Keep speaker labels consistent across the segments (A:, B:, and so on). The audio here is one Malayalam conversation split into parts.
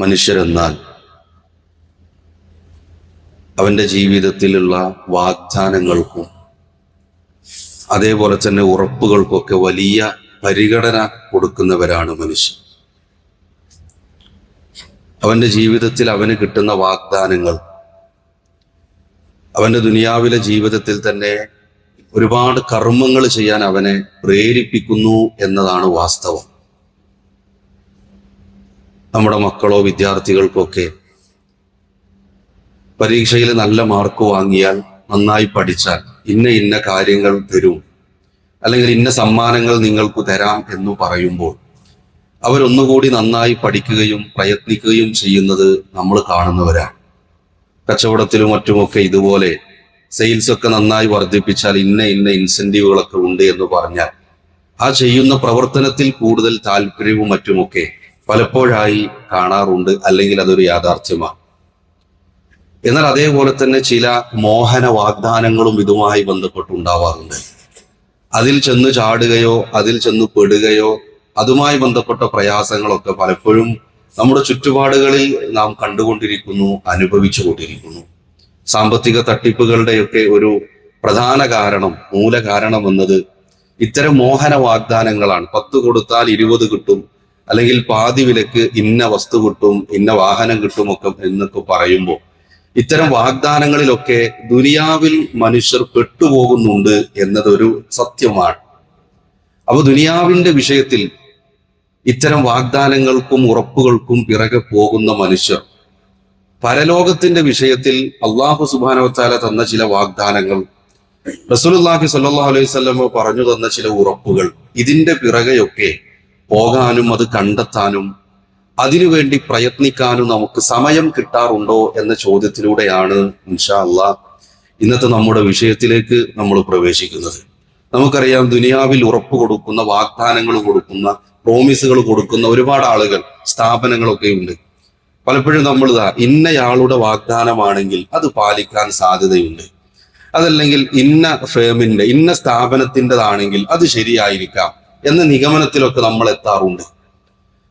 A: മനുഷ്യരെന്നാൽ അവന്റെ ജീവിതത്തിലുള്ള വാഗ്ദാനങ്ങൾക്കും അതേപോലെ തന്നെ ഉറപ്പുകൾക്കൊക്കെ വലിയ പരിഗണന കൊടുക്കുന്നവരാണ് മനുഷ്യൻ അവന്റെ ജീവിതത്തിൽ അവന് കിട്ടുന്ന വാഗ്ദാനങ്ങൾ അവന്റെ ദുനിയാവിലെ ജീവിതത്തിൽ തന്നെ ഒരുപാട് കർമ്മങ്ങൾ ചെയ്യാൻ അവനെ പ്രേരിപ്പിക്കുന്നു എന്നതാണ് വാസ്തവം. നമ്മുടെ മക്കളോ വിദ്യാർത്ഥികൾക്കൊക്കെ പരീക്ഷയിൽ നല്ല മാർക്ക് വാങ്ങിയാൽ നന്നായി പഠിച്ചാൽ ഇന്ന ഇന്ന കാര്യങ്ങൾ തരും അല്ലെങ്കിൽ ഇന്ന സമ്മാനങ്ങൾ നിങ്ങൾക്ക് തരാം എന്ന് പറയുമ്പോൾ അവരൊന്നുകൂടി നന്നായി പഠിക്കുകയും പ്രയത്നിക്കുകയും ചെയ്യുന്നത് നമ്മൾ കാണുന്നവരാണ്. കച്ചവടത്തിലും മറ്റുമൊക്കെ ഇതുപോലെ സെയിൽസ് ഒക്കെ നന്നായി വർദ്ധിപ്പിച്ചാൽ ഇന്ന ഇന്ന ഇൻസെന്റീവുകളൊക്കെ ഉണ്ട് എന്ന് പറഞ്ഞാൽ ആ ചെയ്യുന്ന പ്രവർത്തനത്തിൽ കൂടുതൽ താല്പര്യവും മറ്റുമൊക്കെ പലപ്പോഴായി കാണാറുണ്ട് അല്ലെങ്കിൽ അതൊരു യാഥാർത്ഥ്യമാണ്. എന്നാൽ അതേപോലെ തന്നെ ചില മോഹന വാഗ്ദാനങ്ങളും ഇതുമായി ബന്ധപ്പെട്ടുണ്ടാവാറുണ്ട്. അതിൽ ചെന്ന് ചാടുകയോ അതിൽ ചെന്ന് പെടുകയോ അതുമായി ബന്ധപ്പെട്ട പ്രയാസങ്ങളൊക്കെ പലപ്പോഴും നമ്മുടെ ചുറ്റുപാടുകളിൽ നാം കണ്ടുകൊണ്ടിരിക്കുന്നു അനുഭവിച്ചു കൊണ്ടിരിക്കുന്നു. സാമ്പത്തിക തട്ടിപ്പുകളുടെയൊക്കെ ഒരു പ്രധാന കാരണം മൂല കാരണം എന്നത് ഇത്തരം മോഹന വാഗ്ദാനങ്ങളാണ്. പത്ത് കൊടുത്താൽ ഇരുപത് കിട്ടും അല്ലെങ്കിൽ പാതി വിലക്ക് ഇന്ന വസ്തു കിട്ടും ഇന്ന വാഹനം കിട്ടുമൊക്കെ എന്നൊക്കെ പറയുമ്പോൾ ഇത്തരം വാഗ്ദാനങ്ങളിലൊക്കെ ദുനിയാവിൽ മനുഷ്യർ പെട്ടുപോകുന്നുണ്ട് എന്നതൊരു സത്യമാണ്. അപ്പൊ ദുനിയാവിന്റെ വിഷയത്തിൽ ഇത്തരം വാഗ്ദാനങ്ങൾക്കും ഉറപ്പുകൾക്കും പിറകെ പോകുന്ന മനുഷ്യർ പരലോകത്തിന്റെ വിഷയത്തിൽ അള്ളാഹു സുബാനവത്താല തന്ന ചില വാഗ്ദാനങ്ങൾ റസൂലുള്ളാഹി സല്ലാ അലൈഹി വസല്ലം പറഞ്ഞു തന്ന ചില ഉറപ്പുകൾ ഇതിന്റെ പിറകെയൊക്കെ പോകാനും അത് കണ്ടെത്താനും അതിനുവേണ്ടി പ്രയത്നിക്കാനും നമുക്ക് സമയം കിട്ടാറുണ്ടോ എന്ന ചോദ്യത്തിലൂടെയാണ് ഇൻഷാ അള്ളാഹ് ഇന്നത്തെ നമ്മുടെ വിഷയത്തിലേക്ക് നമ്മൾ പ്രവേശിക്കുന്നത്. നമുക്കറിയാം ദുനിയാവിൽ ഉറപ്പ് കൊടുക്കുന്ന വാഗ്ദാനങ്ങൾ കൊടുക്കുന്ന പ്രോമിസുകൾ കൊടുക്കുന്ന ഒരുപാട് ആളുകൾ സ്ഥാപനങ്ങളൊക്കെ ഉണ്ട്. പലപ്പോഴും നമ്മൾ ഇന്നയാളുടെ വാഗ്ദാനമാണെങ്കിൽ അത് പാലിക്കാൻ സാധ്യതയുണ്ട്. അതല്ലെങ്കിൽ ഇന്ന ഫേമിന്റെ ഇന്ന സ്ഥാപനത്തിന്റെതാണെങ്കിൽ അത് ശരിയായിരിക്കാം. എന്ന നിഗമനത്തിലൊക്കെ നമ്മൾ എത്താറുണ്ട്.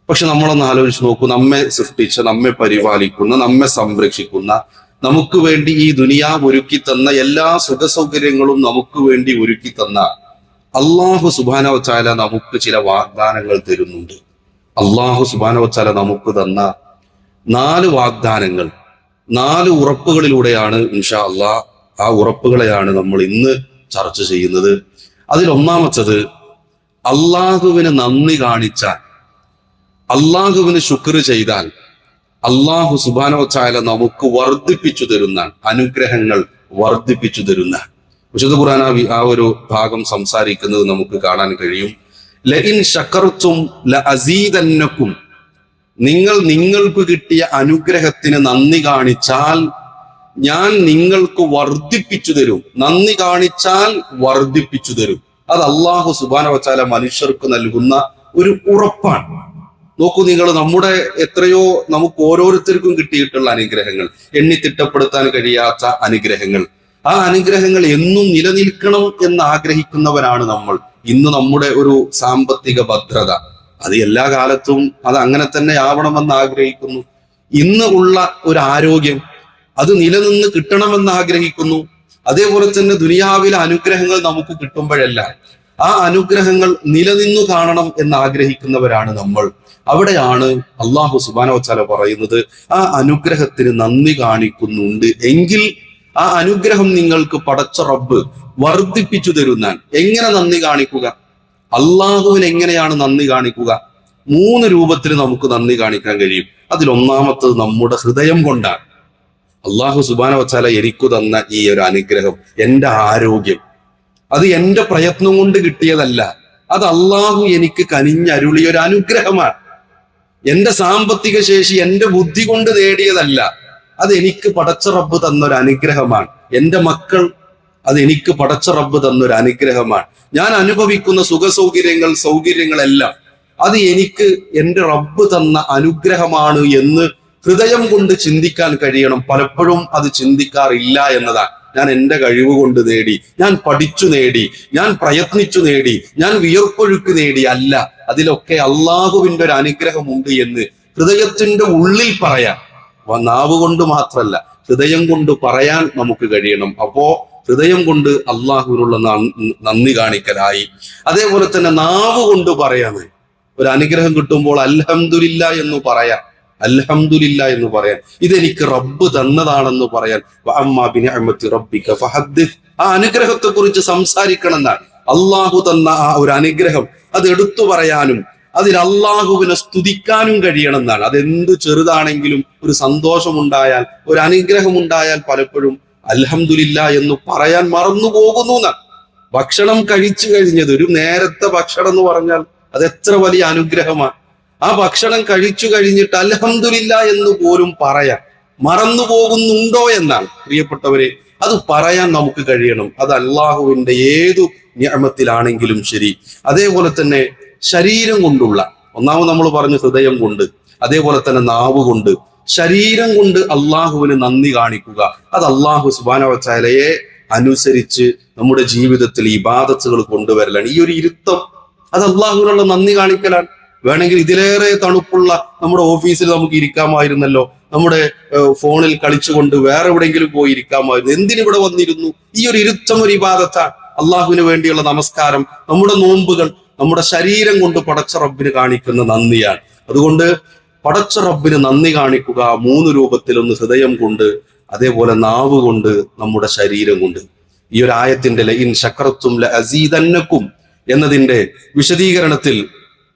A: പക്ഷെ നമ്മളൊന്ന് ആലോചിച്ച് നോക്കൂ നമ്മെ സൃഷ്ടിച്ച നമ്മെ പരിപാലിക്കുന്ന നമ്മെ സംരക്ഷിക്കുന്ന നമുക്ക് വേണ്ടി ഈ ദുനിയാവ് ഒരുക്കി തന്ന എല്ലാ സുഖ സൗകര്യങ്ങളും നമുക്ക് വേണ്ടി ഒരുക്കി തന്ന അള്ളാഹു സുബാനവച്ചാല നമുക്ക് ചില വാഗ്ദാനങ്ങൾ തരുന്നുണ്ട്. അള്ളാഹു സുബാനവച്ചാല നമുക്ക് തന്ന നാല് വാഗ്ദാനങ്ങൾ നാല് ഉറപ്പുകളിലൂടെയാണ് ഇൻഷാ അള്ളാഹ് ആ ഉറപ്പുകളെയാണ് നമ്മൾ ഇന്ന് ചർച്ച ചെയ്യുന്നത്. അതിൽ ഒന്നാമത്തത് അള്ളാഹുവിന് നന്ദി കാണിച്ചാൽ അള്ളാഹുവിന് ശുക്ർ ചെയ്താൽ അള്ളാഹു സുബാനോ ചായ നമുക്ക് വർദ്ധിപ്പിച്ചു തരുന്ന അനുഗ്രഹങ്ങൾ വർദ്ധിപ്പിച്ചു തരുന്ന വിശുദ്ധ ഖുറാൻ ആ ഒരു ഭാഗം സംസാരിക്കുന്നത് നമുക്ക് കാണാൻ കഴിയും. ലഇൻ ശക്കർത്തും ല അസീതന്നക്കും നിങ്ങൾ നിങ്ങൾക്ക് കിട്ടിയ അനുഗ്രഹത്തിന് നന്ദി കാണിച്ചാൽ ഞാൻ നിങ്ങൾക്ക് വർദ്ധിപ്പിച്ചു തരും. നന്ദി കാണിച്ചാൽ വർദ്ധിപ്പിച്ചു തരും. അത് അള്ളാഹു സുബാന വച്ചാല മനുഷ്യർക്ക് നൽകുന്ന ഒരു ഉറപ്പാണ്. നോക്കൂ നിങ്ങൾ നമ്മുടെ എത്രയോ നമുക്ക് ഓരോരുത്തർക്കും കിട്ടിയിട്ടുള്ള അനുഗ്രഹങ്ങൾ എണ്ണി തിട്ടപ്പെടുത്താൻ കഴിയാത്ത അനുഗ്രഹങ്ങൾ. ആ അനുഗ്രഹങ്ങൾ എന്നും നിലനിൽക്കണം എന്ന് ആഗ്രഹിക്കുന്നവരാണ് നമ്മൾ. ഇന്ന് നമ്മുടെ ഒരു സാമ്പത്തിക ഭദ്രത. അത് എല്ലാ കാലത്തും അത് അങ്ങനെ തന്നെ ആവണമെന്ന് ആഗ്രഹിക്കുന്നു. ഇന്ന് ഉള്ള ഒരു ആരോഗ്യം അത് നിലനിന്ന് കിട്ടണമെന്ന് ആഗ്രഹിക്കുന്നു. അതേപോലെ തന്നെ ദുനിയാവിലെ അനുഗ്രഹങ്ങൾ നമുക്ക് കിട്ടുമ്പോഴെല്ലാം. ആ അനുഗ്രഹങ്ങൾ നിലനിന്നു കാണണം എന്ന് ആഗ്രഹിക്കുന്നവരാണ് നമ്മൾ. അവിടെയാണ് അള്ളാഹു സുബാനോച്ചാല പറയുന്നത് ആ അനുഗ്രഹത്തിന് നന്ദി കാണിക്കുന്നുണ്ട്. എങ്കിൽ ആ അനുഗ്രഹം നിങ്ങൾക്ക് പടച്ച റബ്ബ് വർദ്ധിപ്പിച്ചു തരുന്നാൻ എങ്ങനെ നന്ദി കാണിക്കുക? അള്ളാഹുവിന് എങ്ങനെയാണ് നന്ദി കാണിക്കുക? മൂന്ന് രൂപത്തിൽ നമുക്ക് നന്ദി കാണിക്കാൻ കഴിയും. അതിൽ ഒന്നാമത്തത് നമ്മുടെ ഹൃദയം കൊണ്ടാണ്. അള്ളാഹു സുബാന വച്ചാല എനിക്ക് തന്ന ഈ ഒരു അനുഗ്രഹം എന്റെ ആരോഗ്യം. അത് എന്റെ പ്രയത്നം കൊണ്ട് കിട്ടിയതല്ല. അത് അള്ളാഹു എനിക്ക് കനിഞ്ഞരുളിയ ഒരു അനുഗ്രഹമാണ്. എന്റെ സാമ്പത്തിക ശേഷി എന്റെ ബുദ്ധി കൊണ്ട് നേടിയതല്ല. അത് എനിക്ക് പടച്ച റബ്ബ് തന്ന ഒരു അനുഗ്രഹമാണ്. എന്റെ മക്കൾ അത് എനിക്ക് പടച്ച റബ്ബ് തന്ന ഒരു അനുഗ്രഹമാണ്. ഞാൻ അനുഭവിക്കുന്ന സുഖ സൗകര്യങ്ങൾ സൗകര്യങ്ങളെല്ലാം അത് എനിക്ക് എന്റെ റബ്ബ് തന്ന അനുഗ്രഹമാണ് എന്ന് ഹൃദയം കൊണ്ട് ചിന്തിക്കാൻ കഴിയണം. പലപ്പോഴും അത് ചിന്തിക്കാറില്ല എന്നതാണ്. ഞാൻ എന്റെ കഴിവ് കൊണ്ട് നേടി ഞാൻ പഠിച്ചു നേടി ഞാൻ പ്രയത്നിച്ചു നേടി ഞാൻ വിയർപ്പൊഴുക്ക് നേടി അല്ല. അതിലൊക്കെ അള്ളാഹുവിന്റെ ഒരു അനുഗ്രഹമുണ്ട് എന്ന് ഹൃദയത്തിന്റെ ഉള്ളിൽ പറയാൻ നാവ് കൊണ്ട് മാത്രമല്ല ഹൃദയം കൊണ്ട് പറയാൻ നമുക്ക് കഴിയണം. അപ്പോ ഹൃദയം കൊണ്ട് അള്ളാഹുവിനുള്ള നന്ദി- കാണിക്കലായി. അതേപോലെ തന്നെ നാവ് കൊണ്ട് പറയാന്ന് ഒരു അനുഗ്രഹം കിട്ടുമ്പോൾ അൽഹംദുലില്ല എന്ന് പറയാൻ അൽഹംദുലില്ല എന്ന് പറയാൻ. ഇതെനിക്ക് റബ്ബ് തന്നതാണെന്ന് പറയാൻ. റബ്ബിക. ആ അനുഗ്രഹത്തെ കുറിച്ച് സംസാരിക്കണം എന്നാണ് അള്ളാഹു തന്ന ആ ഒരു അനുഗ്രഹം അത് എടുത്തു പറയാനും അതിൽ അള്ളാഹുവിനെ സ്തുതിക്കാനും കഴിയണം എന്നാണ് അതെന്ത് ചെറുതാണെങ്കിലും ഒരു സന്തോഷമുണ്ടായാൽ ഒരു അനുഗ്രഹം ഉണ്ടായാൽ പലപ്പോഴും അൽഹംദുലില്ല എന്ന് പറയാൻ മറന്നു പോകുന്നു എന്നാണ്. ഭക്ഷണം കഴിച്ചു കഴിഞ്ഞത് ഒരു നേരത്തെ ഭക്ഷണം എന്ന് പറഞ്ഞാൽ അത് എത്ര വലിയ അനുഗ്രഹമാണ് ആ ഭക്ഷണം കഴിച്ചു കഴിഞ്ഞിട്ട് അൽഹംദുലില്ല എന്ന് പോലും പറയാൻ മറന്നു പോകുന്നുണ്ടോ എന്നാണ്. പ്രിയപ്പെട്ടവരെ അത് പറയാൻ നമുക്ക് കഴിയണം. അത് അള്ളാഹുവിന്റെ ഏതു ഞാമത്തിലാണെങ്കിലും ശരി. അതേപോലെ തന്നെ ശരീരം കൊണ്ടുള്ള ഒന്നാമത് നമ്മൾ പറഞ്ഞു ഹൃദയം കൊണ്ട് അതേപോലെ തന്നെ നാവ് കൊണ്ട് ശരീരം കൊണ്ട് അള്ളാഹുവിന് നന്ദി കാണിക്കുക. അത് അള്ളാഹു സുബാനവച്ചാലയെ അനുസരിച്ച് നമ്മുടെ ജീവിതത്തിൽ ഇബാദത്തുകൾ കൊണ്ടുവരലാണ്. ഈ ഒരു ഇരുത്തം അത് അള്ളാഹുവിനുള്ള നന്ദി കാണിക്കലാണ്. വേണമെങ്കിൽ ഇതിലേറെ തണുപ്പുള്ള നമ്മുടെ ഓഫീസിൽ നമുക്ക് ഇരിക്കാമായിരുന്നല്ലോ. നമ്മുടെ ഫോണിൽ കളിച്ചുകൊണ്ട് വേറെ എവിടെയെങ്കിലും പോയി ഇരിക്കാമായിരുന്നു. എന്തിനിവിടെ വന്നിരുന്നു? ഈ ഒരു ഇരുത്തം ഒരു ഇബാദത്താണ് അള്ളാഹുവിന് വേണ്ടിയുള്ള നമസ്കാരം നമ്മുടെ നോമ്പുകൾ നമ്മുടെ ശരീരം കൊണ്ട് പടച്ച റബ്ബിന് കാണിക്കുന്ന നന്ദിയാണ്. അതുകൊണ്ട് പടച്ച റബ്ബിന് നന്ദി കാണിക്കുക മൂന്ന് രൂപത്തിൽ ഒന്ന് ഹൃദയം കൊണ്ട് അതേപോലെ നാവ് കൊണ്ട് നമ്മുടെ ശരീരം കൊണ്ട്. ഈ ഒരു ആയത്തിന്റെ ലൈൻ ശക്രത്തും ല അസീദന്നക്കും എന്നതിന്റെ വിശദീകരണത്തിൽ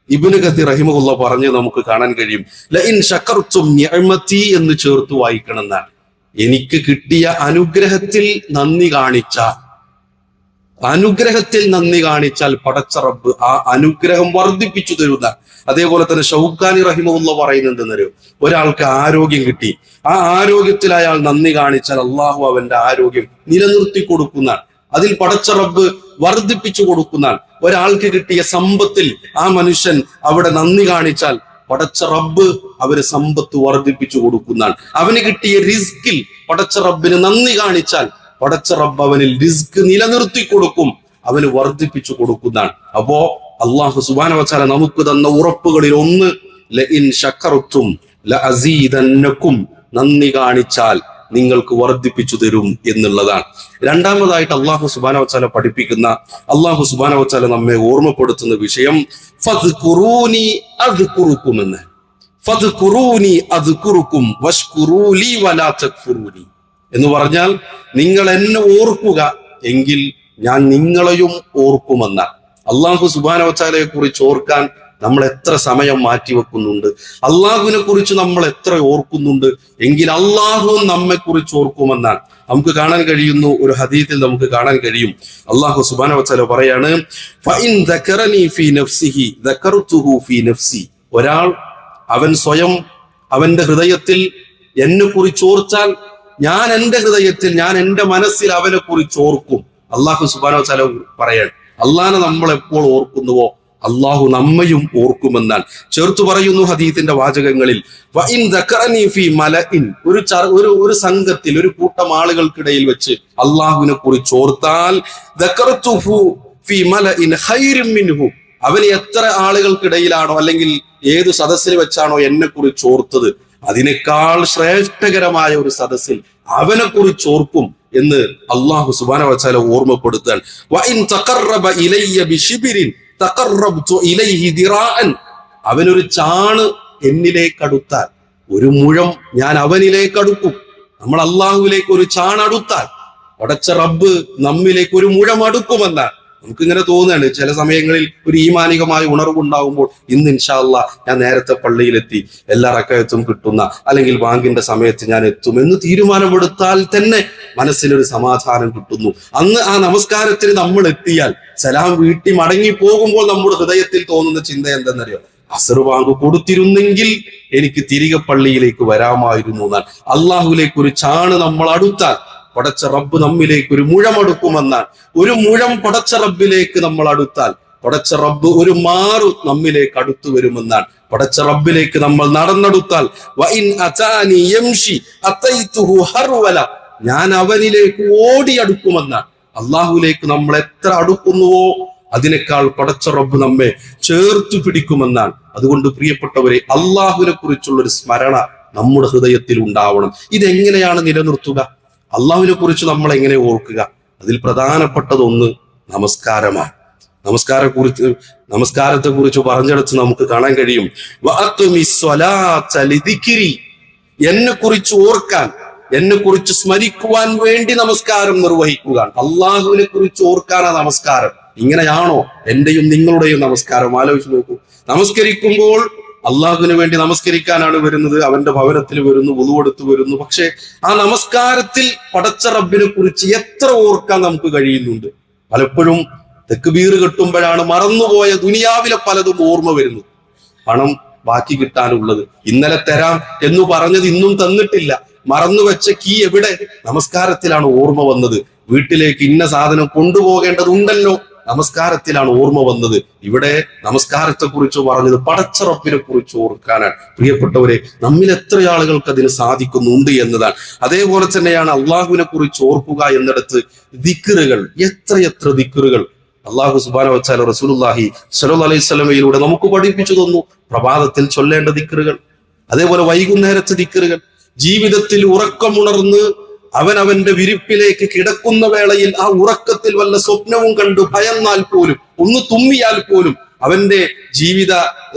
A: ഇബിന് കത്തി റഹിമുള്ള പറഞ്ഞ് നമുക്ക് കാണാൻ കഴിയും. ലഇൻ ശക്കർത്തും നിഅമതി എന്ന് ചേർത്ത് വായിക്കണം എന്നാണ് എനിക്ക് കിട്ടിയ അനുഗ്രഹത്തിൽ നന്ദി കാണിച്ച അനുഗ്രഹത്തിൽ നന്ദി കാണിച്ചാൽ പടച്ച റബ്ബ് ആ അനുഗ്രഹം വർദ്ധിപ്പിച്ചു തരുന്ന. അതേപോലെ തന്നെ ഷൗക്കാനി റഹിമുള്ള പറയുന്നുണ്ടെന്നൊരു ഒരാൾക്ക് ആരോഗ്യം കിട്ടി. ആ ആരോഗ്യത്തിൽ അയാൾ നന്ദി കാണിച്ചാൽ അള്ളാഹു അവന്റെ ആരോഗ്യം നിലനിർത്തി കൊടുക്കുന്നാൽ അതിൽ പടച്ച റബ്ബ് വർദ്ധിപ്പിച്ചു കൊടുക്കുന്നതാണ്. ഒരാൾക്ക് കിട്ടിയ സമ്പത്തിൽ ആ മനുഷ്യൻ അവിടെ നന്ദി കാണിച്ചാൽ പടച്ച റബ്ബ് അവന് സമ്പത്ത് വർദ്ധിപ്പിച്ചു കൊടുക്കുന്നതാണ്. അവന് കിട്ടിയ റിസ്കിൽ പടച്ച റബ്ബിന് നന്ദി കാണിച്ചാൽ പടച്ച റബ്ബ് അവനിൽ റിസ്ക് നിലനിർത്തി കൊടുക്കും അവന് വർദ്ധിപ്പിച്ചു കൊടുക്കുന്നതാണ്. അപ്പോ അള്ളാഹു സുബാന വച്ചാല നമുക്ക് തന്ന ഉറപ്പുകളിൽ ഒന്ന് ലഇൻ ശക്കറുത്തും നന്ദി കാണിച്ചാൽ നിങ്ങൾക്ക് വർദ്ധിപ്പിച്ചു തരും എന്നുള്ളതാണ്. രണ്ടാമതായിട്ട് അള്ളാഹു സുബാന വച്ചാല പഠിപ്പിക്കുന്ന അള്ളാഹു സുബാന വച്ചാല നമ്മെ ഓർമ്മപ്പെടുത്തുന്ന വിഷയം ഫദ്കുറൂനി അദ്കുറുക്കുമെന്ന്. ഫദ്കുറൂനി അദ്കുറുക്കും വഷ്കുറൂലി വലാ തക്ഫുറൂനി. എന്ന് പറഞ്ഞാൽ നിങ്ങൾ എന്നെ ഓർക്കുക എങ്കിൽ ഞാൻ നിങ്ങളെയും ഓർക്കുമെന്ന അള്ളാഹു സുബാന വച്ചാലയെ കുറിച്ച് ഓർക്കാൻ നമ്മൾ എത്ര സമയം മാറ്റിവെക്കുന്നുണ്ട്? അള്ളാഹുവിനെ കുറിച്ച് നമ്മൾ എത്ര ഓർക്കുന്നുണ്ട്? എങ്കിൽ അള്ളാഹു നമ്മെ കുറിച്ച് ഓർക്കുമെന്നാണ്. നമുക്ക് കാണാൻ കഴിയുന്നു ഒരു ഹദീത്തിൽ നമുക്ക് കാണാൻ കഴിയും. അള്ളാഹു സുബാന സുബാനവച്ചാല പറയാണ്. ഒരാൾ അവൻ സ്വയം അവന്റെ ഹൃദയത്തിൽ എന്നെ കുറിച്ച് ഓർച്ചാൽ ഞാൻ എന്റെ ഹൃദയത്തിൽ ഞാൻ എന്റെ മനസ്സിൽ അവനെ കുറിച്ച് ഓർക്കും. അള്ളാഹു സുബാന ചല പറയാൻ അള്ളാഹനെ നമ്മൾ എപ്പോൾ ഓർക്കുന്നുവോ? അള്ളാഹു നമ്മയും ഓർക്കുമെന്നാണ് ചേർത്തു പറയുന്നു ഹദീത്തിന്റെ വാചകങ്ങളിൽ ഒരു ഒരു ഒരു സംഘത്തിൽ ഒരു കൂട്ടം ആളുകൾക്കിടയിൽ വെച്ച് അള്ളാഹുവിനെ കുറിച്ച് ഓർത്താൽ അവന് എത്ര ആളുകൾക്കിടയിലാണോ അല്ലെങ്കിൽ ഏത് സദസ്സിൽ വെച്ചാണോ എന്നെ കുറിച്ച് ഓർത്തത് അതിനേക്കാൾ ശ്രേഷ്ഠകരമായ ഒരു സദസ്സിൽ അവനെ കുറിച്ച് ഓർക്കും എന്ന് അള്ളാഹു സുബാന വച്ചാല ഓർമ്മപ്പെടുത്താൻ. അവനൊരു ചാണ് എന്നിലേക്കടുത്താൽ ഒരു മുഴം ഞാൻ അവനിലേക്കടുക്കും. നമ്മൾ അള്ളാഹുവിലേക്ക് ഒരു ചാണടുത്താൽ ഉടച്ച റബ്ബ് നമ്മിലേക്ക് ഒരു മുഴം അടുക്കുമെന്നാണ് നമുക്ക് ഇങ്ങനെ തോന്നുകയാണ് ചില സമയങ്ങളിൽ ഒരു ഈമാനികമായ ഉണർവുണ്ടാകുമ്പോൾ ഇന്ന് ഇൻഷാല്ല ഞാൻ നേരത്തെ പള്ളിയിലെത്തി എല്ലാ റക്കയത്തും കിട്ടുന്ന അല്ലെങ്കിൽ ബാങ്കിന്റെ സമയത്ത് ഞാൻ എത്തും എന്ന് തീരുമാനമെടുത്താൽ തന്നെ മനസ്സിനൊരു സമാധാനം കിട്ടുന്നു. അന്ന് ആ നമസ്കാരത്തിന് നമ്മൾ എത്തിയാൽ സലാം വീട്ടി മടങ്ങി പോകുമ്പോൾ നമ്മുടെ ഹൃദയത്തിൽ തോന്നുന്ന ചിന്ത എന്തെന്നറിയോ? അസർ വാങ്ക് കൊടുത്തിരുന്നെങ്കിൽ എനിക്ക് തിരികെ പള്ളിയിലേക്ക് വരാമായിരുന്നു എന്നാൽ അള്ളാഹുലേക്ക് ഒരു ചാണ് നമ്മൾ അടുത്താൽ പടച്ച റബ്ബ് നമ്മിലേക്ക് ഒരു മുഴമടുക്കുമെന്നാൽ ഒരു മുഴം പടച്ച റബ്ബിലേക്ക് നമ്മൾ അടുത്താൽ പടച്ച റബ്ബ് ഒരു മാറു നമ്മിലേക്ക് അടുത്തു വരുമെന്നാണ് പടച്ച റബ്ബിലേക്ക് നമ്മൾ നടന്നെടുത്താൽ ഞാൻ അവനിലേക്ക് ഓടി അടുക്കുമെന്നാണ്. അള്ളാഹുലേക്ക് നമ്മൾ എത്ര അടുക്കുന്നുവോ അതിനേക്കാൾ പടച്ച റബ്ബ് നമ്മെ ചേർത്തു പിടിക്കുമെന്നാണ്. അതുകൊണ്ട് പ്രിയപ്പെട്ടവരെ അള്ളാഹുവിനെ കുറിച്ചുള്ള ഒരു സ്മരണ നമ്മുടെ ഹൃദയത്തിൽ ഉണ്ടാവണം. ഇതെങ്ങനെയാണ് നിലനിർത്തുക? അള്ളാഹുവിനെ കുറിച്ച് നമ്മൾ എങ്ങനെ ഓർക്കുക? അതിൽ പ്രധാനപ്പെട്ടതൊന്ന് നമസ്കാരമാണ്. നമസ്കാര കുറിച്ച് നമസ്കാരത്തെ കുറിച്ച് പറഞ്ഞെടുത്ത് നമുക്ക് കാണാൻ കഴിയും. എന്നെ കുറിച്ച് ഓർക്കാൻ എന്നെ കുറിച്ച് സ്മരിക്കുവാൻ വേണ്ടി നമസ്കാരം നിർവഹിക്കുക അള്ളാഹുവിനെ കുറിച്ച് ഓർക്കാനാ നമസ്കാരം. ഇങ്ങനെയാണോ? എന്റെയും നിങ്ങളുടെയും നമസ്കാരം. ആലോചിച്ച് നോക്കൂ. നമസ്കരിക്കുമ്പോൾ അള്ളാഹുവിന് വേണ്ടി നമസ്കരിക്കാനാണ് വരുന്നത്. അവന്റെ ഭവനത്തിൽ വരുന്നു ഉതുവെടുത്ത് വരുന്നു. പക്ഷെ ആ നമസ്കാരത്തിൽ പടച്ച റബ്ബിനെ കുറിച്ച് എത്ര ഓർക്കാൻ നമുക്ക് കഴിയുന്നുണ്ട്? പലപ്പോഴും തെക്കുബീർ കെട്ടുമ്പോഴാണ് മറന്നുപോയ ദുനിയാവിലെ പലതും ഓർമ്മ വരുന്നത്. പണം ബാക്കി കിട്ടാനുള്ളത്. ഇന്നലെ തരാം എന്ന് പറഞ്ഞത് ഇന്നും തന്നിട്ടില്ല. മറന്നു വെച്ച കീ എവിടെ? നമസ്കാരത്തിലാണ് ഓർമ്മ വന്നത്. വീട്ടിലേക്ക് ഇന്ന സാധനം കൊണ്ടുപോകേണ്ടതുണ്ടല്ലോ. നമസ്കാരത്തിലാണ് ഓർമ്മ വന്നത്. ഇവിടെ നമസ്കാരത്തെ കുറിച്ച് പറഞ്ഞത് പടച്ചറപ്പിനെ കുറിച്ച് ഓർക്കാനാണ്. പ്രിയപ്പെട്ടവരെ നമ്മിൽ എത്ര ആളുകൾക്ക് അതിന് സാധിക്കുന്നുണ്ട് എന്നതാണ്. അതേപോലെ തന്നെയാണ് അള്ളാഹുവിനെ കുറിച്ച് ഓർക്കുക എന്നിടത്ത് ദിക്കറുകൾ എത്രയെത്ര എത്ര ദിക്കറുകൾ അള്ളാഹു സുബാന വച്ചാൽ റസൂലുല്ലാഹി സലു അലൈഹി സ്വലമയിലൂടെ നമുക്ക് പഠിപ്പിച്ചു തന്നു. പ്രഭാതത്തിൽ ചൊല്ലേണ്ട ദിക്കറുകൾ അതേപോലെ വൈകുന്നേരത്തെ ദിക്കറുകൾ ജീവിതത്തിൽ ഉറക്കമുണർന്ന് അവൻ അവന്റെ വിരിപ്പിലേക്ക് കിടക്കുന്ന വേളയിൽ ആ ഉറക്കത്തിൽ വല്ല സ്വപ്നവും കണ്ടു ഭയന്നാൽ പോലും ഒന്ന് തുമ്മിയാൽ പോലും അവന്റെ ജീവിത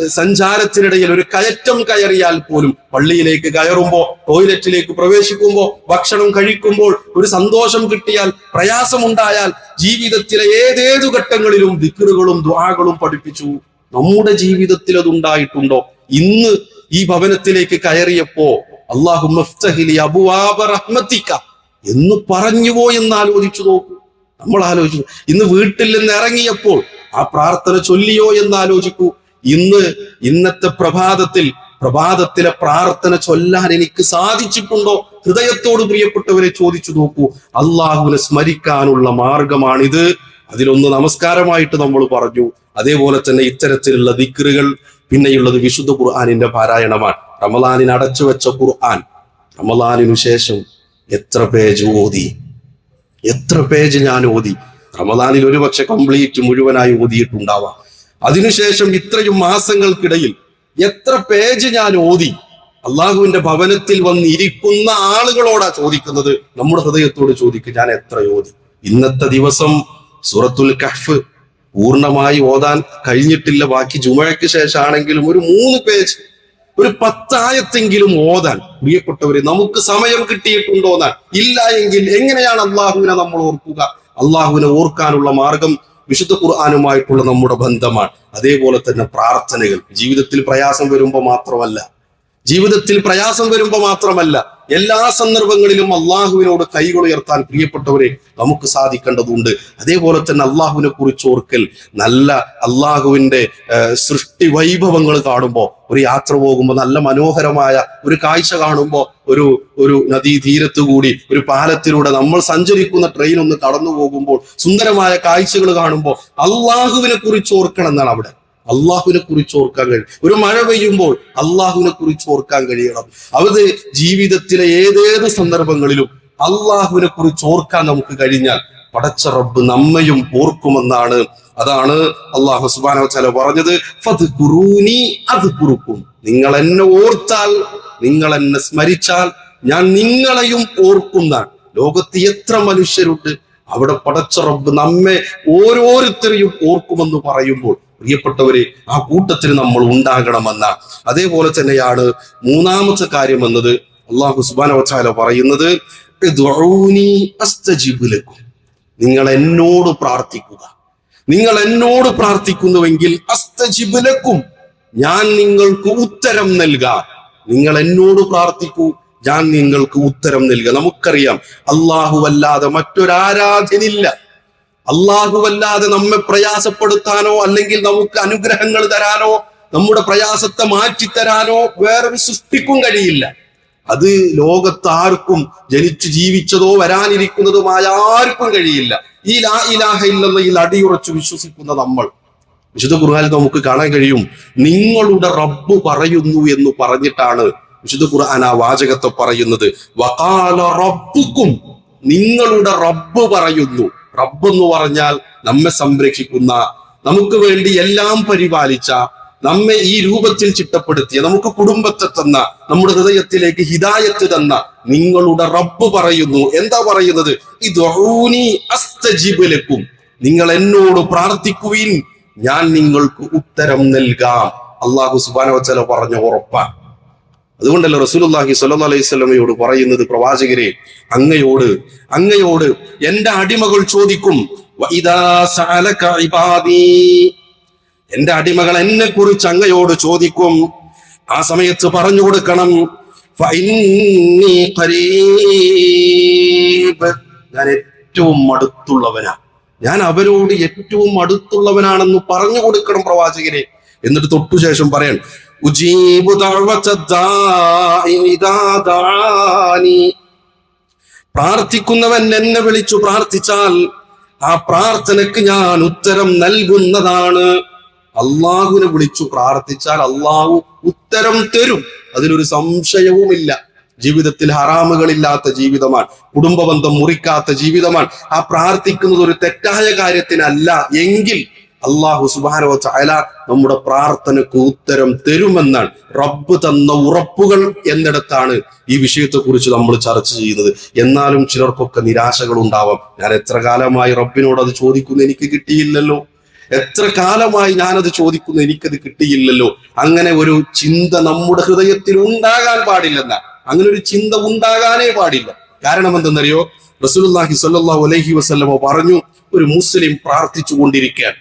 A: സഞ്ചാരത്തിനിടയിൽ ഒരു കയറ്റം കയറിയാൽ പോലും പള്ളിയിലേക്ക് കയറുമ്പോൾ ടോയ്ലറ്റിലേക്ക് പ്രവേശിക്കുമ്പോൾ ഭക്ഷണം കഴിക്കുമ്പോൾ ഒരു സന്തോഷം കിട്ടിയാൽ പ്രയാസമുണ്ടായാൽ ജീവിതത്തിലെ ഏതേതു ഘട്ടങ്ങളിലും ദിക്കറുകളും ദ്വാകളും പഠിപ്പിച്ചു. നമ്മുടെ ജീവിതത്തിൽ അതുണ്ടായിട്ടുണ്ടോ? ഇന്ന് ഈ ഭവനത്തിലേക്ക് കയറിയപ്പോ അള്ളാഹു എന്ന് പറഞ്ഞുവോ എന്ന് ആലോചിച്ചു നോക്കൂ. നമ്മൾ ആലോചിച്ചു. ഇന്ന് വീട്ടിൽ നിന്ന് ഇറങ്ങിയപ്പോൾ ആ പ്രാർത്ഥന ചൊല്ലിയോ എന്ന് ആലോചിക്കൂ. ഇന്ന് ഇന്നത്തെ പ്രഭാതത്തിൽ പ്രഭാതത്തിലെ പ്രാർത്ഥന ചൊല്ലാൻ എനിക്ക് സാധിച്ചിട്ടുണ്ടോ? ഹൃദയത്തോട് പ്രിയപ്പെട്ടവരെ ചോദിച്ചു നോക്കൂ. അള്ളാഹുവിനെ സ്മരിക്കാനുള്ള മാർഗമാണിത്. അതിലൊന്ന് നമസ്കാരമായിട്ട് നമ്മൾ പറഞ്ഞു. അതേപോലെ തന്നെ ഇത്തരത്തിലുള്ള ദിക്റുകൾ പിന്നെയുള്ളത് വിശുദ്ധ ഖുർആാനിന്റെ പാരായണമാണ്. റമലാനിന് അടച്ചു വെച്ച ഖുർആൻ റമലാനിനു ശേഷം എത്ര പേജ് ഓതി? എത്ര പേജ് ഞാൻ ഓതി? റമദാനിൽ ഒരുപക്ഷെ കംപ്ലീറ്റ് മുഴുവനായി ഓതിയിട്ടുണ്ടാവാം. അതിനുശേഷം ഇത്രയും മാസങ്ങൾക്കിടയിൽ എത്ര പേജ് ഞാൻ ഓതി? അള്ളാഹുവിന്റെ ഭവനത്തിൽ വന്നിരിക്കുന്ന ആളുകളോടാ ചോദിക്കുന്നത്. നമ്മുടെ ഹൃദയത്തോട് ചോദിക്കും ഞാൻ എത്ര ഓതി? ഇന്നത്തെ ദിവസം സൂറത്തുൽ കഹ്ഫ് പൂർണമായി ഓതാൻ കഴിഞ്ഞിട്ടില്ല. ബാക്കി ജുമഴയ്ക്ക് ശേഷമാണെങ്കിലും ഒരു മൂന്ന് പേജ് ഒരു പത്തായത്തെങ്കിലും ഓതാൻ പ്രിയപ്പെട്ടവരെ നമുക്ക് സമയം കിട്ടിയിട്ടുണ്ടോ എന്നാൽ ഇല്ല എങ്കിൽ എങ്ങനെയാണ് അള്ളാഹുവിനെ നമ്മൾ ഓർക്കുക? അള്ളാഹുവിനെ ഓർക്കാനുള്ള മാർഗം വിശുദ്ധ ഖുർആാനുമായിട്ടുള്ള നമ്മുടെ ബന്ധമാണ്. അതേപോലെ തന്നെ പ്രാർത്ഥനകൾ. ജീവിതത്തിൽ പ്രയാസം വരുമ്പോൾ മാത്രമല്ല ജീവിതത്തിൽ പ്രയാസം വരുമ്പോൾ മാത്രമല്ല എല്ലാ സന്ദർഭങ്ങളിലും അള്ളാഹുവിനോട് കൈകൾ ഉയർത്താൻ പ്രിയപ്പെട്ടവരെ നമുക്ക് സാധിക്കേണ്ടതുണ്ട്. അതേപോലെ തന്നെ അള്ളാഹുവിനെ കുറിച്ച് ഓർക്കൽ നല്ല അള്ളാഹുവിന്റെ സൃഷ്ടി വൈഭവങ്ങൾ കാണുമ്പോൾ ഒരു യാത്ര പോകുമ്പോൾ നല്ല മനോഹരമായ ഒരു കാഴ്ച കാണുമ്പോൾ ഒരു ഒരു നദീ തീരത്ത് കൂടി ഒരു പാലത്തിലൂടെ നമ്മൾ സഞ്ചരിക്കുന്ന ട്രെയിൻ ഒന്ന് കടന്നു പോകുമ്പോൾ സുന്ദരമായ കാഴ്ചകൾ കാണുമ്പോൾ അള്ളാഹുവിനെ കുറിച്ച് ഓർക്കണം എന്നാണ് അവിടെ. അള്ളാഹുവിനെ കുറിച്ച് ഓർക്കാൻ കഴിയും. ഒരു മഴ പെയ്യുമ്പോൾ അള്ളാഹുവിനെ കുറിച്ച് ഓർക്കാൻ കഴിയണം. അവത് ജീവിതത്തിലെ ഏതേത് സന്ദർഭങ്ങളിലും അള്ളാഹുവിനെ കുറിച്ച് ഓർക്കാൻ നമുക്ക് കഴിഞ്ഞാൽ പടച്ച റബ്ബ് നമ്മയും ഓർക്കുമെന്നാണ്. അതാണ് അള്ളാഹു സുബാന പറഞ്ഞത് ഫത് കുറൂനി അത് കുറുക്കും നിങ്ങൾ എന്നെ ഓർത്താൽ നിങ്ങൾ എന്നെ സ്മരിച്ചാൽ ഞാൻ നിങ്ങളെയും ഓർക്കുന്നതാണ്. ലോകത്ത് എത്ര മനുഷ്യരുണ്ട് അവിടെ പടച്ച റബ്ബ് നമ്മെ ഓരോരുത്തരെയും ഓർക്കുമെന്ന് പറയുമ്പോൾ പ്രിയപ്പെട്ടവരെ ആ കൂട്ടത്തിൽ നമ്മൾ ഉണ്ടാകണമെന്ന അതേപോലെ തന്നെയാണ് മൂന്നാമത്തെ കാര്യം എന്നത് അള്ളാഹു സുബാന വച്ചാല പറയുന്നത് "ഇദ്ഉനി നിങ്ങൾ എന്നോട് പ്രാർത്ഥിക്കുക. നിങ്ങൾ എന്നോട് പ്രാർത്ഥിക്കുന്നുവെങ്കിൽ അസ്തജിബുലക്കും ഞാൻ നിങ്ങൾക്ക് ഉത്തരം നൽകാം. നിങ്ങൾ എന്നോട് പ്രാർത്ഥിക്കൂ ഞാൻ നിങ്ങൾക്ക് ഉത്തരം നൽകുക നമുക്കറിയാം അള്ളാഹു അല്ലാതെ മറ്റൊരാരാധനില്ല അല്ലാതെ നമ്മെ പ്രയാസപ്പെടുത്താനോ അല്ലെങ്കിൽ നമുക്ക് അനുഗ്രഹങ്ങൾ തരാനോ നമ്മുടെ പ്രയാസത്തെ മാറ്റിത്തരാനോ വേറൊരു സൃഷ്ടിക്കും കഴിയില്ല. അത് ലോകത്ത് ആർക്കും ജനിച്ചു ജീവിച്ചതോ വരാനിരിക്കുന്നതുമായ ആർക്കും കഴിയില്ല. ഈ ലാ ഇലാഹ ഇല്ലല്ലയിൽ അടിയുറച്ചു വിശ്വസിക്കുന്ന നമ്മൾ. വിശുദ്ധ ഖുർആാനിൽ നമുക്ക് കാണാൻ കഴിയും നിങ്ങളുടെ റബ്ബ് പറയുന്നു എന്ന് പറഞ്ഞിട്ടാണ് വിശുദ്ധ ഖുർആൻ ആ വാചകത്തെ പറയുന്നത്. വകാല റബ്ബുക്കും നിങ്ങളുടെ റബ്ബ് പറയുന്നു. റബ്ബ് എന്ന് പറഞ്ഞാൽ നമ്മെ സംരക്ഷിക്കുന്ന നമുക്ക് വേണ്ടി എല്ലാം പരിപാലിച്ച നമ്മെ ഈ രൂപത്തിൽ ചിട്ടപ്പെടുത്തിയ നമുക്ക് കുടുംബത്തെ തന്ന നമ്മുടെ ഹൃദയത്തിലേക്ക് ഹിതായത്ത് തന്ന നിങ്ങളുടെ റബ്ബ് പറയുന്നു. എന്താ പറയുന്നത്? ലക്കും. നിങ്ങൾ എന്നോട് പ്രാർത്ഥിക്കുവിൻ ഞാൻ നിങ്ങൾക്ക് ഉത്തരം നൽകാം. അള്ളാഹു സുബാന വച്ചല പറഞ്ഞ ഉറപ്പാണ്. അതുകൊണ്ടല്ലോ റസൂലുള്ളാഹി സ്വല്ലല്ലാഹു അലൈഹി വസല്ലമയോട് പറയുന്നത് പ്രവാചകരെ അങ്ങയോട് അങ്ങയോട് എന്റെ അടിമകൾ ചോദിക്കും എന്റെ അടിമകൾ എന്നെ കുറിച്ച് അങ്ങയോട് ചോദിക്കും ആ സമയത്ത് പറഞ്ഞു കൊടുക്കണം ഞാൻ ഏറ്റവും അടുത്തുള്ളവനാ ഞാൻ അവരോട് ഏറ്റവും അടുത്തുള്ളവനാണെന്ന് പറഞ്ഞു കൊടുക്കണം പ്രവാചകരെ. എന്നിട്ട് തൊട്ടുശേഷം പറയാൻ ഉജീബു പ്രാർത്ഥിക്കുന്നവൻ എന്നെ വിളിച്ചു പ്രാർത്ഥിച്ചാൽ ആ പ്രാർത്ഥനക്ക് ഞാൻ ഉത്തരം നൽകുന്നതാണ്. അള്ളാഹുവിനെ വിളിച്ചു പ്രാർത്ഥിച്ചാൽ അള്ളാഹു ഉത്തരം തരും. അതിലൊരു സംശയവുമില്ല. ജീവിതത്തിൽ ഹറാമുകളില്ലാത്ത ജീവിതമാണ്. കുടുംബബന്ധം മുറിക്കാത്ത ജീവിതമാണ്. ആ പ്രാർത്ഥിക്കുന്നത് ഒരു തെറ്റായ കാര്യത്തിനല്ല. എങ്കിൽ അള്ളാഹു സുബാനോ ചായ നമ്മുടെ പ്രാർത്ഥനക്ക് ഉത്തരം തരുമെന്നാണ്. റബ്ബ് തന്ന ഉറപ്പുകൾ എന്നിടത്താണ് ഈ വിഷയത്തെ കുറിച്ച് നമ്മൾ ചർച്ച ചെയ്യുന്നത്. എന്നാലും ചിലർക്കൊക്കെ നിരാശകൾ ഉണ്ടാവാം ഞാൻ എത്ര കാലമായി റബ്ബിനോട് അത് ചോദിക്കുന്നു എനിക്ക് കിട്ടിയില്ലല്ലോ. എത്ര കാലമായി ഞാനത് ചോദിക്കുന്നു എനിക്കത് കിട്ടിയില്ലല്ലോ. അങ്ങനെ ഒരു ചിന്ത നമ്മുടെ ഹൃദയത്തിൽ ഉണ്ടാകാൻ പാടില്ലെന്ന അങ്ങനെ ഒരു ചിന്ത ഉണ്ടാകാനേ പാടില്ല. കാരണം എന്തെന്നറിയോ? റസൂലുള്ളാഹി സല്ലാഹു അലൈഹി വസ്ലമോ പറഞ്ഞു ഒരു മുസ്ലിം പ്രാർത്ഥിച്ചു കൊണ്ടിരിക്കാൻ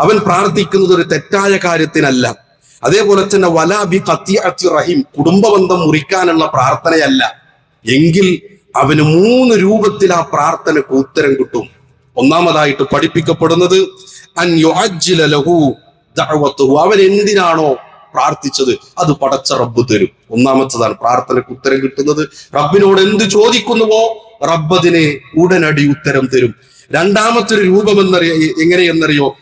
A: അവൻ പ്രാർത്ഥിക്കുന്നത് ഒരു തെറ്റായ കാര്യത്തിനല്ല. അതേപോലെ തന്നെ വലാബി കത്തി ഖത്തിഅത്തി റഹിം കുടുംബബന്ധം മുറിക്കാനുള്ള പ്രാർത്ഥനയല്ല. എങ്കിൽ അവന് മൂന്ന് രൂപത്തിൽ ആ പ്രാർത്ഥനക്ക് ഉത്തരം കിട്ടും. ഒന്നാമതായിട്ട് പഠിപ്പിക്കപ്പെടുന്നത് അവൻ എന്തിനാണോ പ്രാർത്ഥിച്ചത്? അത് പടച്ച റബ്ബ് തരും. ഒന്നാമത്തതാണ് പ്രാർത്ഥനക്ക് ഉത്തരം കിട്ടുന്നത്. റബ്ബിനോട് എന്ത് ചോദിക്കുന്നുവോ റബ്ബ് അതിന് ഉടനടി ഉത്തരം തരും. രണ്ടാമത്തെ ഒരു രൂപം എന്നറിയ എങ്ങനെയെന്നറിയോ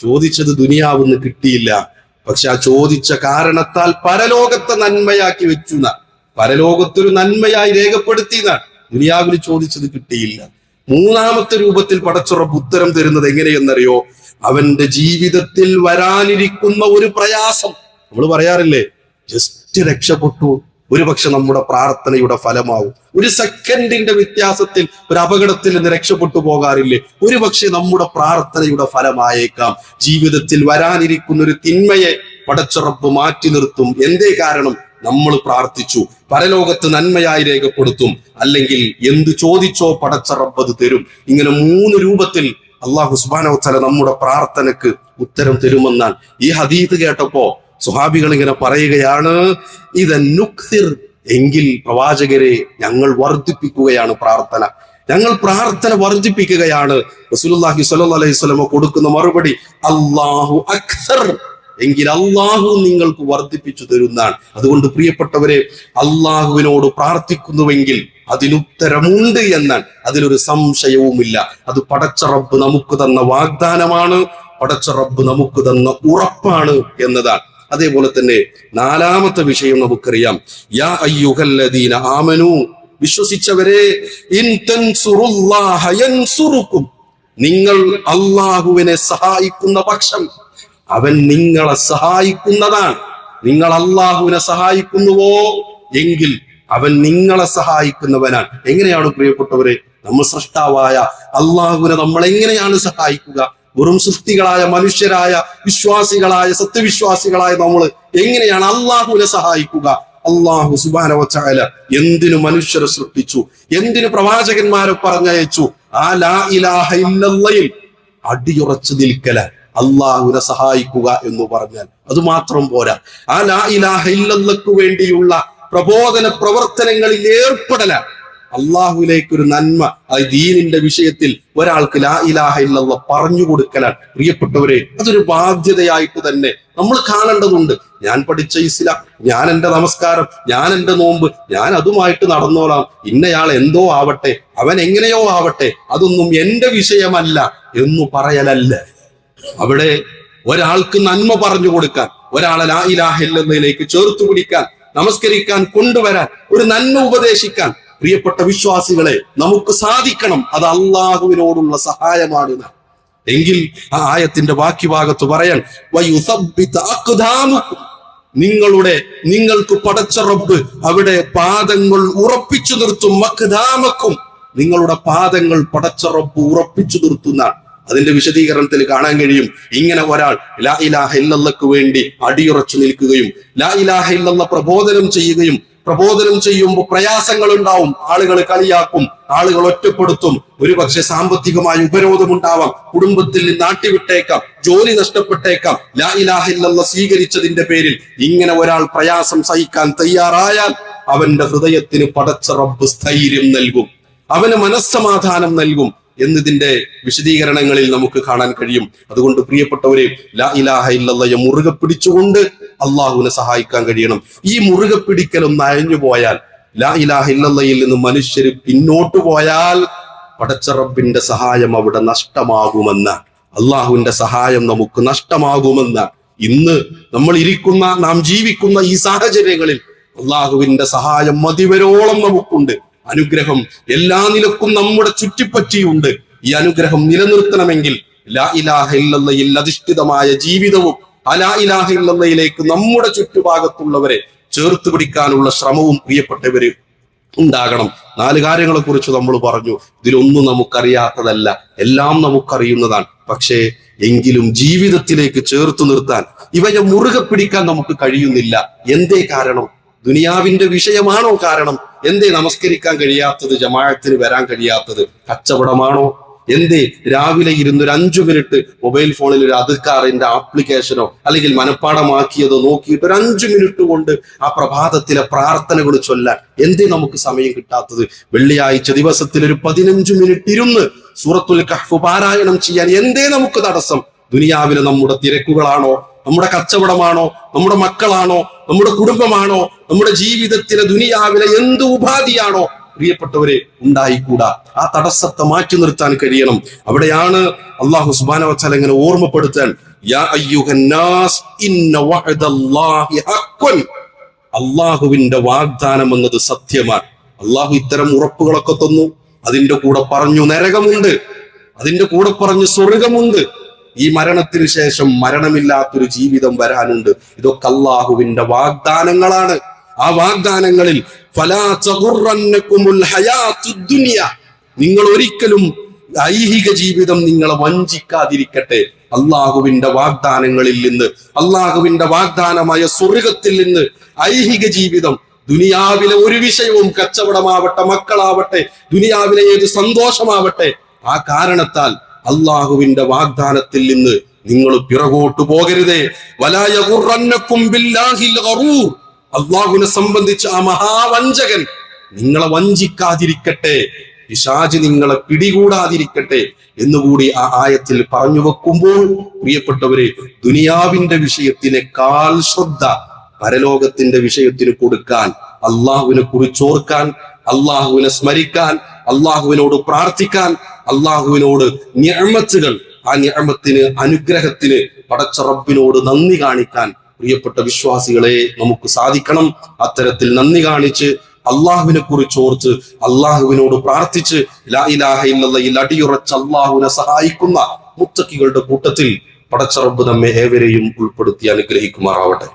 A: ചോദിച്ചത് ദുനിയാവെന്ന് കിട്ടിയില്ല. പക്ഷെ ആ ചോദിച്ച കാരണത്താൽ പരലോകത്തെ നന്മയാക്കി വെച്ചു എന്നാണ് പരലോകത്തൊരു നന്മയായി രേഖപ്പെടുത്തി എന്നാണ് ദുനിയാവിൽ ചോദിച്ചത് കിട്ടിയില്ല. മൂന്നാമത്തെ രൂപത്തിൽ പടച്ചുറപ്പ് ഉത്തരം തരുന്നത് എങ്ങനെയെന്നറിയോ? അവന്റെ ജീവിതത്തിൽ വരാനിരിക്കുന്ന ഒരു പ്രയാസം. നമ്മൾ പറയാറില്ലേ? ജസ്റ്റ് രക്ഷപ്പെട്ടു. ഒരുപക്ഷെ നമ്മുടെ പ്രാർത്ഥനയുടെ ഫലമാവും. ഒരു സെക്കൻഡിന്റെ വ്യത്യാസത്തിൽ ഒരു അപകടത്തിൽ നിന്ന് രക്ഷപ്പെട്ടു പോകാറില്ലേ? ഒരുപക്ഷെ നമ്മുടെ പ്രാർത്ഥനയുടെ ഫലമായേക്കാം. ജീവിതത്തിൽ വരാനിരിക്കുന്ന ഒരു തിന്മയെ പടച്ചുറപ്പ് മാറ്റി നിർത്തും. എന്തേ കാരണം? നമ്മൾ പ്രാർത്ഥിച്ചു. പരലോകത്ത് നന്മയായി രേഖപ്പെടുത്തും. അല്ലെങ്കിൽ എന്ത് ചോദിച്ചോ പടച്ചറബത് തരും. ഇങ്ങനെ മൂന്ന് രൂപത്തിൽ അള്ളാഹു സുബാനോത്തല നമ്മുടെ പ്രാർത്ഥനക്ക് ഉത്തരം തരുമെന്നാണ്. ഈ ഹദീത് കേട്ടപ്പോ സുഹാബികൾ ഇങ്ങനെ പറയുകയാണ് ഇത് നുക്സിർ എങ്കിൽ പ്രവാചകരെ ഞങ്ങൾ വർദ്ധിപ്പിക്കുകയാണ് പ്രാർത്ഥന. ഞങ്ങൾ പ്രാർത്ഥന വർദ്ധിപ്പിക്കുകയാണ്. റസൂലുള്ളാഹി സ്വല്ലല്ലാഹി അലൈഹി വസല്ലം കൊടുക്കുന്ന മറുപടി അല്ലാഹു അക്സർ എങ്കിൽ അള്ളാഹു നിങ്ങൾക്ക് വർദ്ധിപ്പിച്ചു തരുന്നതാണ്. അതുകൊണ്ട് പ്രിയപ്പെട്ടവരെ അള്ളാഹുവിനോട് പ്രാർത്ഥിക്കുന്നുവെങ്കിൽ അതിനുത്തരമുണ്ട് എന്നാണ്. അതിലൊരു സംശയവുമില്ല. അത് പടച്ച റബ്ബ് നമുക്ക് തന്ന വാഗ്ദാനമാണ് പടച്ച റബ്ബ് നമുക്ക് തന്ന ഉറപ്പാണ് എന്നതാണ്. അതേപോലെ തന്നെ നാലാമത്തെ വിഷയം നമുക്കറിയാം. യാ അയ്യുഹല്ലദീന ആമനു വിശ്വസിച്ചവരെ നിങ്ങൾ അള്ളാഹുവിനെ സഹായിക്കുന്ന പക്ഷം അവൻ നിങ്ങളെ സഹായിക്കുന്നതാണ്. നിങ്ങൾ അള്ളാഹുവിനെ സഹായിക്കുന്നുവോ? എങ്കിൽ അവൻ നിങ്ങളെ സഹായിക്കുന്നവനാണ്. എങ്ങനെയാണ് പ്രിയപ്പെട്ടവരെ നമ്മൾ സൃഷ്ടാവായ അള്ളാഹുവിനെ നമ്മൾ എങ്ങനെയാണ് സഹായിക്കുക? വെറും സൃഷ്ടികളായ മനുഷ്യരായ വിശ്വാസികളായ സത്യവിശ്വാസികളായ നമ്മൾ എങ്ങനെയാണ് അള്ളാഹുവിനെ സഹായിക്കുക? അള്ളാഹു സുബാന വച്ചാല എന്തിനു മനുഷ്യരെ സൃഷ്ടിച്ചു? എന്തിനു പ്രവാചകന്മാരെ പറഞ്ഞയച്ചു? ആ ലാ ഇലാഹ ഇല്ലയിൽ അടിയുറച്ചു നിൽക്കല അള്ളാഹുവിനെ സഹായിക്കുക എന്ന് പറഞ്ഞാൽ അത് മാത്രം പോരാ. ആ ലാ ഇലാഹ ഇല്ലല്ലക്ക് വേണ്ടിയുള്ള പ്രബോധന പ്രവർത്തനങ്ങളിൽ ഏർപ്പെടല അള്ളാഹുവിലേക്ക് ഒരു നന്മ അത് ദീനിന്റെ വിഷയത്തിൽ ഒരാൾക്ക് ലാ ഇലാഹ ഇല്ലല്ല പറഞ്ഞു കൊടുക്കലാണ്. പ്രിയപ്പെട്ടവരെ അതൊരു ബാധ്യതയായിട്ട് തന്നെ നമ്മൾ കാണേണ്ടതുണ്ട്. ഞാൻ പഠിച്ച ഇസ്ലാം ഞാൻ എന്റെ നമസ്കാരം ഞാൻ എന്റെ നോമ്പ് ഞാൻ അതുമായിട്ട് നടന്നോളാം. ഇന്നയാൾ എന്തോ ആവട്ടെ അവൻ എങ്ങനെയോ ആവട്ടെ അതൊന്നും എന്റെ വിഷയമല്ല എന്ന് പറയലല്ല. അവിടെ ഒരാൾക്ക് നന്മ പറഞ്ഞു കൊടുക്കാൻ ഒരാളെ ലാ ഇലാഹ ഇല്ലെന്നതിലേക്ക് ചേർത്ത് പിടിക്കാൻ നമസ്കരിക്കാൻ കൊണ്ടുവരാൻ ഒരു നന്മ ഉപദേശിക്കാൻ പ്രിയപ്പെട്ട വിശ്വാസികളെ നമുക്ക് സാധിക്കണം. അത് അള്ളാഹുവിനോടുള്ള സഹായമാണ്. എങ്കിൽ ആ ആയത്തിന്റെ ബാക്കി ഭാഗത്ത് പറയാൻ. നിങ്ങളുടെ നിങ്ങൾക്ക് പടച്ച റബ്ബ് അവിടെ പാദങ്ങൾ ഉറപ്പിച്ചു നിർത്തും. മക്ദാമക്കും നിങ്ങളുടെ പാദങ്ങൾ പടച്ച റബ്ബ് ഉറപ്പിച്ചു നിർത്തുന്ന അതിന്റെ വിശദീകരണത്തിൽ കാണാൻ കഴിയും. ഇങ്ങനെ ഒരാൾ ലാ ഇലാഹ ഇല്ലല്ലക്ക് വേണ്ടി അടിയുറച്ചു നിൽക്കുകയും ലാ ഇലാഹ ഇല്ലല്ല പ്രബോധനം ചെയ്യുകയും പ്രബോധനം ചെയ്യുമ്പോൾ പ്രയാസങ്ങൾ ഉണ്ടാവും ആളുകൾ കളിയാക്കും ആളുകൾ ഒറ്റപ്പെടുത്തും. ഒരുപക്ഷെ സാമ്പത്തികമായ ഉപരോധം ഉണ്ടാവാം കുടുംബത്തിൽ നിന്ന് നാട്ടിവിട്ടേക്കാം ജോലി നഷ്ടപ്പെട്ടേക്കാം. ലാ ഇലാഹില്ല സ്വീകരിച്ചതിന്റെ പേരിൽ ഇങ്ങനെ ഒരാൾ പ്രയാസം സഹിക്കാൻ തയ്യാറായാൽ അവന്റെ ഹൃദയത്തിന് പടച്ച റബ്ബ് സ്ഥൈര്യം നൽകും അവന് മനസ്സമാധാനം നൽകും എന്നതിന്റെ വിശദീകരണങ്ങളിൽ നമുക്ക് കാണാൻ കഴിയും. അതുകൊണ്ട് പ്രിയപ്പെട്ടവരെ ലാ ഇലാഹ ഇല്ലല്ലയെ മുറുകെ പിടിച്ചുകൊണ്ട് അള്ളാഹുവിനെ സഹായിക്കാൻ കഴിയണം. ഈ മുറുകെ പിടിക്കലും നയഞ്ഞു പോയാൽ ലാ നിന്ന് മനുഷ്യർ പിന്നോട്ടു പോയാൽ പടച്ചറബിന്റെ സഹായം അവിടെ നഷ്ടമാകുമെന്ന് അള്ളാഹുവിന്റെ സഹായം നമുക്ക് നഷ്ടമാകുമെന്ന് ഇന്ന് നമ്മൾ ഇരിക്കുന്ന നാം ജീവിക്കുന്ന ഈ സാഹചര്യങ്ങളിൽ അള്ളാഹുവിന്റെ സഹായം മതിവരോളം നമുക്കുണ്ട്. അനുഗ്രഹം എല്ലാ നിലക്കും നമ്മുടെ ചുറ്റിപ്പറ്റിയുണ്ട്. ഈ അനുഗ്രഹം നിലനിർത്തണമെങ്കിൽ ലാ ഇലാഹ ഇല്ലല്ലയിൽ അധിഷ്ഠിതമായ ജീവിതവും ആ ലാ ഇലാഹ ഇല്ലല്ലയിലേക്ക് നമ്മുടെ ചുറ്റുഭാഗത്തുള്ളവരെ ചേർത്ത് പിടിക്കാനുള്ള ശ്രമവും പ്രിയപ്പെട്ടവര് ഉണ്ടാകണം. നാല് കാര്യങ്ങളെ കുറിച്ച് നമ്മൾ പറഞ്ഞു. ഇതിലൊന്നും നമുക്കറിയാത്തതല്ല. എല്ലാം നമുക്കറിയുന്നതാണ്. പക്ഷേ എങ്കിലും ജീവിതത്തിലേക്ക് ചേർത്ത് നിർത്താൻ ഇവയെ മുറുകെ പിടിക്കാൻ നമുക്ക് കഴിയുന്നില്ല. എന്തേ കാരണം? ദുനിയാവിന്റെ വിഷയമാണോ കാരണം? എന്തേ നമസ്കരിക്കാൻ കഴിയാത്തത്? ജമാഴത്തിന് വരാൻ കഴിയാത്തത്? കച്ചവടമാണോ? എന്തേ? രാവിലെ ഇരുന്ന് ഒരു അഞ്ചു മിനിറ്റ് മൊബൈൽ ഫോണിൽ ഒരു അതിക്കാറിന്റെ ആപ്ലിക്കേഷനോ അല്ലെങ്കിൽ മനഃപ്പാടമാക്കിയതോ നോക്കിയിട്ട് ഒരു അഞ്ചു മിനിറ്റ് കൊണ്ട് ആ പ്രഭാതത്തിലെ പ്രാർത്ഥനകൾ ചൊല്ലാൻ എന്തേ നമുക്ക് സമയം കിട്ടാത്തത്? വെള്ളിയാഴ്ച ദിവസത്തിൽ ഒരു പതിനഞ്ചു മിനിറ്റ് ഇരുന്ന് സൂറത്തുൽ കഹ്ഫ് പാരായണം ചെയ്യാൻ എന്തേ നമുക്ക് തടസ്സം? ദുനിയാവിലെ നമ്മുടെ തിരക്കുകളാണോ? നമ്മുടെ കച്ചവടമാണോ? നമ്മുടെ മക്കളാണോ? നമ്മുടെ കുടുംബമാണോ? നമ്മുടെ ജീവിതത്തിലെ ദുനിയാവിലെ എന്ത് ഉപാധിയാണോ? പ്രിയപ്പെട്ടവരെ ഉണ്ടായിക്കൂടാ. ആ തടസ്സത്തെ മാറ്റി നിർത്താൻ കഴിയണം. അവിടെയാണ് അള്ളാഹു സുബാന വച്ചാൽ എങ്ങനെ ഓർമ്മപ്പെടുത്താൻ അള്ളാഹുവിന്റെ വാഗ്ദാനം എന്നത് സത്യമാണ്. അള്ളാഹു ഇത്തരം ഉറപ്പുകളൊക്കെ തന്നു. അതിന്റെ കൂടെ പറഞ്ഞു നരകമുണ്ട്. അതിന്റെ കൂടെ പറഞ്ഞു സ്വർഗമുണ്ട്. ഈ മരണത്തിന് ശേഷം മരണമില്ലാത്തൊരു ജീവിതം വരാനുണ്ട്. ഇതൊക്കെ അള്ളാഹുവിന്റെ വാഗ്ദാനങ്ങളാണ്. ആ വാഗ്ദാനങ്ങളിൽ നിങ്ങൾ ഒരിക്കലും ഐഹിക ജീവിതം നിങ്ങളെ വഞ്ചിക്കാതിരിക്കട്ടെ. അള്ളാഹുവിന്റെ വാഗ്ദാനങ്ങളിൽ നിന്ന് അള്ളാഹുവിന്റെ വാഗ്ദാനമായ സ്വർഗത്തിൽ നിന്ന് ഐഹിക ജീവിതം ദുനിയാവിലെ ഒരു വിഷയവും കച്ചവടമാവട്ടെ മക്കളാവട്ടെ ദുനിയാവിലെ ഏത് സന്തോഷമാവട്ടെ. ആ കാരണത്താൽ അള്ളാഹുവിന്റെ വാഗ്ദാനത്തിൽ നിന്ന് നിങ്ങൾ പിറകോട്ടു പോകരുതേ. വലായ അള്ളാഹുവിനെ സംബന്ധിച്ച് ആ മഹാവഞ്ചകൻ നിങ്ങളെ വഞ്ചിക്കാതിരിക്കട്ടെ. പിശാജ് നിങ്ങളെ പിടികൂടാതിരിക്കട്ടെ എന്നുകൂടി ആ ആയത്തിൽ പറഞ്ഞു വെക്കുമ്പോൾ പ്രിയപ്പെട്ടവരെ ദുനിയാവിന്റെ വിഷയത്തിനേക്കാൾ ശ്രദ്ധ പരലോകത്തിന്റെ വിഷയത്തിന് കൊടുക്കാൻ അള്ളാഹുവിനെ കുറിച്ചോർക്കാൻ അള്ളാഹുവിനെ സ്മരിക്കാൻ അള്ളാഹുവിനോട് പ്രാർത്ഥിക്കാൻ അള്ളാഹുവിനോട് ഞമത്തുകൾ ആ ഞമത്തിന് അനുഗ്രഹത്തിന് പടച്ച റബ്ബിനോട് നന്ദി കാണിക്കാൻ പ്രിയപ്പെട്ട വിശ്വാസികളെ നമുക്ക് സാധിക്കണം അത്തരത്തിൽ നന്ദി കാണിച്ച് അള്ളാഹുവിനെ കുറിച്ച് ഓർത്ത് അള്ളാഹുവിനോട് പ്രാർത്ഥിച്ച് ഇല്ലല്ലയിൽ അടിയുറച്ച് അള്ളാഹുവിനെ സഹായിക്കുന്ന മുത്തക്കികളുടെ കൂട്ടത്തിൽ പടച്ചറബ് നമ്മെ ഏവരെയും ഉൾപ്പെടുത്തി അനുഗ്രഹിക്കുമാറാവട്ടെ.